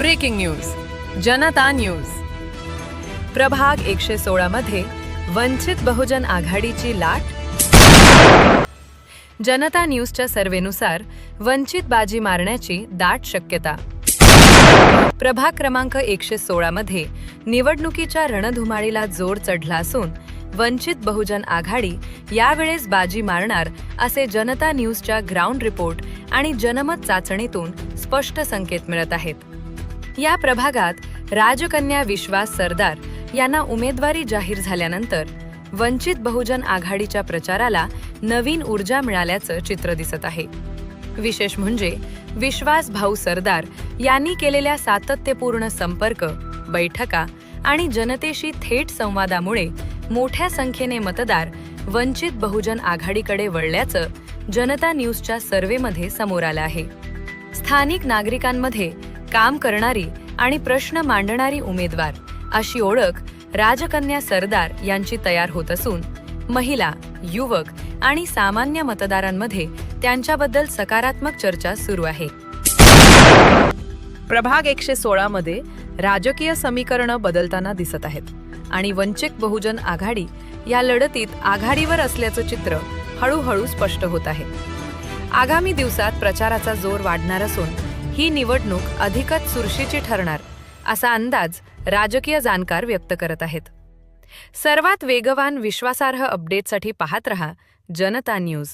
Breaking news जनता news. प्रभाग एकशे सोळा मध्ये वंचित बहुजन आघाडीची लाट? जनता न्यूजच्या सर्वेनुसार वंचित बाजी मारण्याची दाट शक्यता. प्रभाग क्रमांक एकशे सोळा मध्ये निवडणुकीच्या रणधुमाळीला जोर चढला असून वंचित बहुजन आघाडी यावेळेस बाजी मारणार असे जनता न्यूजच्या ग्राउंड रिपोर्ट आणि जनमत चाचणीतून स्पष्ट संकेत मिळत आहेत. या प्रभागात राजकन्या विश्वास सरदार यांना उमेदवारी जाहीर झाल्यानंतर वंचित बहुजन आघाडीच्या प्रचाराला नवीन ऊर्जा मिळाल्याचं चित्र दिसत आहे. विशेष म्हणजे विश्वास भाऊ सरदार यांनी केलेल्या सातत्यपूर्ण संपर्क बैठका आणि जनतेशी थेट संवादामुळे मोठ्या संख्येने मतदार वंचित बहुजन आघाडीकडे वळल्याचं जनता न्यूजच्या सर्वेमध्ये समोर आलं आहे. स्थानिक नागरिकांमध्ये काम करणारी आणि प्रश्न मांडणारी उमेदवार अशी ओळख राजकन्या सरदार यांची तयार होत असून महिला युवक आणि सामान्य मतदारांमध्ये त्यांच्याबद्दल सकारात्मक चर्चा सुरू आहे. प्रभाग एकशे सोळा मध्ये राजकीय समीकरणं बदलताना दिसत आहेत आणि वंचित बहुजन आघाडी या लढतीत आघाडीवर असल्याचं चित्र हळूहळू स्पष्ट होत आहे. आगामी दिवसात प्रचाराचा जोर वाढणार असून ही निवडणूक अधिकच चुरशीची ठरणार असा अंदाज राजकीय जाणकार व्यक्त करत आहेत. सर्वात वेगवान विश्वासार्ह अपडेटसाठी पाहत रहा जनता न्यूज.